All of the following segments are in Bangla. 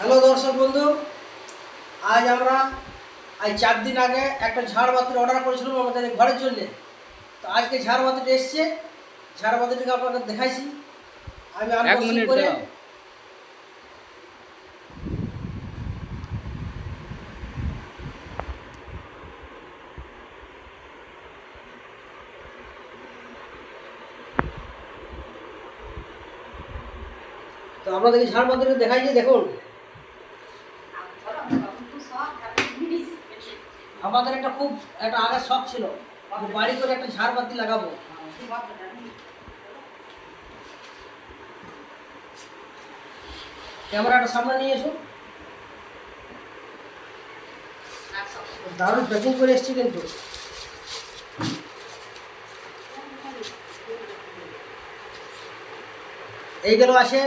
হ্যালো দর্শক বন্ধু আজ আমরা আজ চার দিন আগে একটা ঝাড়বাতির অর্ডার করেছিলাম আমাদের ঘরের জন্যে। তো আজকে ঝাড়বাতিটা এসছে। ঝাড়বাতিটাকে আপনাদের দেখাইছি। আমি মিনিট করে। তো আপনাদেরকে ঝাড়বাতিটা দেখাইছি দেখুন। আমাদের একটা খুব, একটা আগে শখ ছিল বাড়ি করে একটা ঝাড়বাতি লাগাবো। ক্যামেরাটা সামনে নিয়ে এসো। দারুণ প্যাকিং করে এসছি কিন্তু। এইগুলো আসে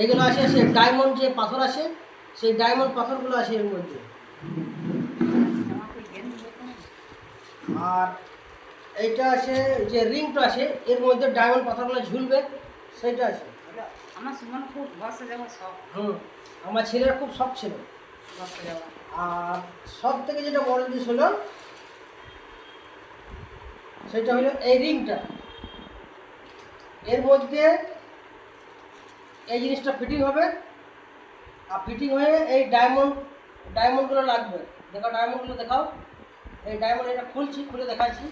এইগুলো আসে সে ডায়মন্ড যে পাথর আছে সেই ডায়মন্ড পাথরগুলো আছে এর মধ্যে। আর এইটা আছে যে রিংটা আছে এর মধ্যে ডায়মন্ড পাথরগুলো ঝুলবে সেইটা আছে আমার সুমন খুব বসে যাওয়া সব হুম আমার ছেলের খুব শখ ছিল। বসে যাওয়া। আর সব থেকে যেটা বড় জিনিস হলো সেটা হলো এই রিংটা। এর মধ্যে এই জিনিসটা ফিটিং হবে। আর ফিটিং হয়ে এই ডায়মন্ড ডায়মন্ডগুলো লাগবে। দেখো ডায়মন্ডগুলো দেখাও। এই ডায়মন্ড এটা খুলছি, খুলে দেখাচ্ছি।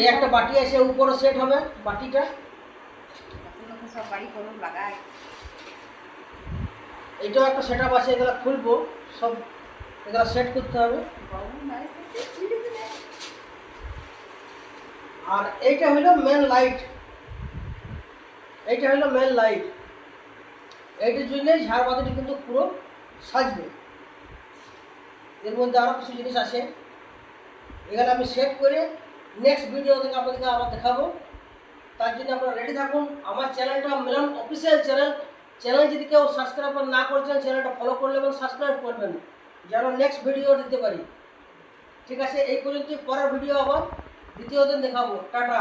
এই একটা বাটি আছে, উপরে সেট হবে বাটিটা। সব বাড়ি করুন লাগায় এইটাও একটা সেট আপ আছে, এগুলো খুলবো, সব এগুলো সেট করতে হবে। আর এইটা হলো মেন লাইট এইটা হলো মেন লাইট এইটার ঝাড় ঝাড়বাতিটি কিন্তু পুরো সাজবে। এর মধ্যে আরও কিছু জিনিস আছে। এখানে আমি সেট করে নেক্সট ভিডিও থেকে আপনাদেরকে আবার দেখাবো। তার জন্য আপনারা রেডি থাকুন। আমার চ্যানেলটা মিলন অফিসিয়াল চ্যানেল চ্যানেল যদি কেউ সাবস্ক্রাইব না করেছেন চ্যানেলটা ফলো করলে এবং সাবস্ক্রাইব করবেন। যেন নেক্সট ভিডিও দিতে পারি। ঠিক আছে? এই পর্যন্ত পরের ভিডিও আবার দ্বিতীয় দিন দেখাবো। টাটা।